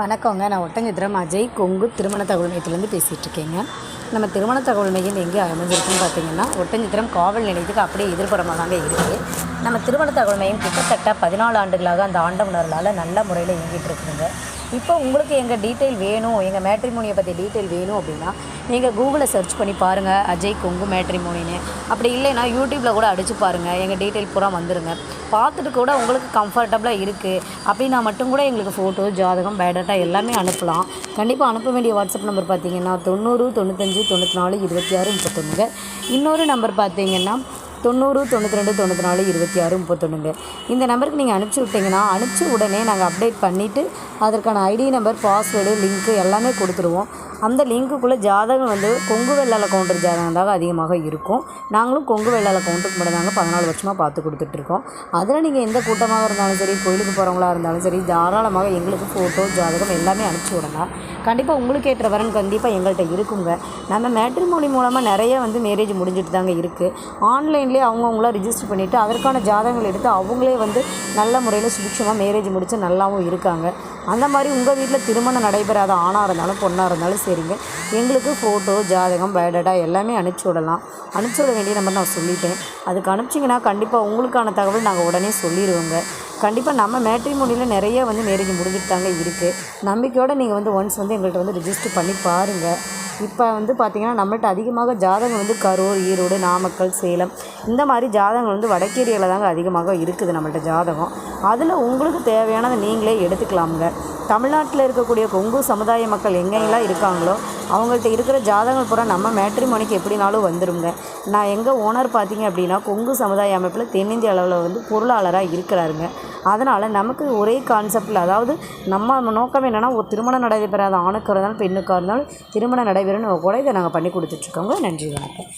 வணக்கங்க. நான் ஒட்டஞ்சித்திரம் அஜய். கொங்கு திருமண தகவல் மையத்துலேருந்து பேசிகிட்டு இருக்கேங்க நம்ம திருமண தகவல் மையம் எங்கே அமைஞ்சிருக்குன்னு பார்த்தீங்கன்னா ஒட்டஞ்சித்திரம் காவல் நிலையத்துக்கு அப்படியே எதிர்ப்புறமாக தாங்க இருக்குது நம்ம திருமண தகவல் மையம் கிட்டத்தட்ட பதினாலு ஆண்டுகளாக அந்த ஆண்டவனர்களால் நல்ல முறையில் இயங்கிட்டு இருக்குதுங்க. இப்போ உங்களுக்கு எங்கள் டீட்டெயில் வேணும் எங்கள் மேட்ரிமோனியை பற்றி டீட்டெயில் வேணும் அப்படின்னா நீங்கள் கூகுளில் சர்ச் பண்ணி பாருங்கள் அஜய் கொங்கு மேட்ரிமோனின்னு. அப்படி இல்லைன்னா யூடியூப்பில் கூட அடித்து பாருங்கள் எங்கள் டீட்டெயில் பூரா வந்துடுங்க பார்த்துட்டு கூட உங்களுக்கு கம்ஃபர்டபுளாக இருக்குது அப்படின்னா மட்டும் கூட எங்களுக்கு ஃபோட்டோ ஜாதகம் பயோடேட்டா எல்லாமே அனுப்பலாம். கண்டிப்பாக அனுப்ப வேண்டிய வாட்ஸ்அப் நம்பர் பார்த்தீங்கன்னா தொண்ணூறு தொண்ணூத்தஞ்சு தொண்ணூற்றி நாலு இருபத்தி ஆறு முப்பத்தொன்றுங்க இன்னொரு நம்பர் பார்த்தீங்கன்னா தொண்ணூறு தொண்ணூற்றி ரெண்டு தொண்ணூற்றி நாலு இருபத்தி ஆறு முப்பத்தொன்றுங்க இந்த நம்பருக்கு நீங்கள் அனுப்பிச்சி விட்டீங்கன்னா அனுப்பிச்சி உடனே நாங்கள் அப்டேட் பண்ணிவிட்டு அதற்கான ஐடி நம்பர் பாஸ்வேர்டு லிங்க்கு எல்லாமே கொடுத்துருவோம். அந்த லிங்க்குள்ளே ஜாதகம் வந்து கொங்கு வெள்ளால கவுண்டர் ஜாதகம் தான் அதிகமாக இருக்கும். நாங்களும் கொங்கு வெள்ளால கவுண்டருக்கு மட்டும் நாங்கள் பதினாலு வருஷமாக பார்த்து கொடுத்துட்ருக்கோம் அதில் நீங்கள் எந்த கூட்டமாக இருந்தாலும் சரி கோயிலுக்கு போகிறவங்களா இருந்தாலும் சரி தாராளமாக எங்களுக்கு ஃபோட்டோ ஜாதகம் எல்லாமே அனுப்பிச்சி விடலாம். கண்டிப்பாக உங்களுக்கு ஏற்ற வரன் கண்டிப்பாக எங்கள்கிட்ட இருக்குங்க. நம்ம மேட்ரிமோனி மூலமாக நிறைய வந்து மேரேஜ் முடிஞ்சிட்டு தாங்க இருக்குது ஆன்லைன்லேயே அவங்கவுங்களா ரிஜிஸ்டர் பண்ணிவிட்டு அதற்கான ஜாதகங்கள் எடுத்து அவங்களே வந்து நல்ல முறையில் சுபிக்ஷமாக மேரேஜ் முடித்து நல்லாவும் இருக்காங்க. அந்த மாதிரி உங்கள் வீட்டில் திருமணம் நடைபெறாத ஆணாக இருந்தாலும் பொண்ணாக இருந்தாலும் சரிங்க. எங்களுக்கு ஃபோட்டோ ஜாதகம் பயோடேட்டா எல்லாமே அனுப்பிச்சி விடலாம். அனுப்பிச்சி விட வேண்டிய நம்பர் நான் சொல்லிட்டேன். அதுக்கு அனுப்பிச்சிங்கன்னா கண்டிப்பாக உங்களுக்கான தகவல் நாங்கள் உடனே சொல்லிடுவோங்க கண்டிப்பாக நம்ம மேட்ரிமோனியில் நிறைய வந்து மேரேஜ் முடிஞ்சிட்டு தாங்க இருக்குது நம்பிக்கையோடு நீங்கள் வந்து ஒன்ஸ் வந்து எங்கள்கிட்ட வந்து ரிஜிஸ்டர் பண்ணி பாருங்கள் இப்போ வந்து பார்த்திங்கன்னா நம்மள்ட்ட அதிகமாக ஜாதகம் வந்து கரூர் ஈரோடு நாமக்கல் சேலம் இந்த மாதிரி ஜாதகங்கள் வந்து வடக்கேரியாவில் தாங்க அதிகமாக இருக்குது நம்மள்ட்ட ஜாதகம். அதில் உங்களுக்கு தேவையானதை நீங்களே எடுத்துக்கலாமுங்க. தமிழ்நாட்டில் இருக்கக்கூடிய கொங்கு சமுதாய மக்கள் எங்கெங்கெல்லாம் இருக்காங்களோ அவங்கள்ட்ட இருக்கிற ஜாதகங்கள் பூரா நம்ம மேட்ரிமோனிக்கு எப்படினாலும் வந்துடுங்க நான் எங்கள் ஓனர் பார்த்தீங்க அப்படின்னா கொங்கு சமுதாய அமைப்பில் தென்னிந்திய அளவில் வந்து பொருளாளராக இருக்கிறாருங்க. அதனால் நமக்கு ஒரே கான்செப்டில் அதாவது நம்ம நோக்கம் என்னென்னா ஒரு திருமணம் நடைபெறாத ஆணுக்காக இருந்தாலும் பெண்ணுக்காக இருந்தாலும் திருமணம் நடைபெறணும் கூட இதை நாங்கள் பண்ணி கொடுத்துட்ருக்கோங்க. நன்றி வணக்கம்.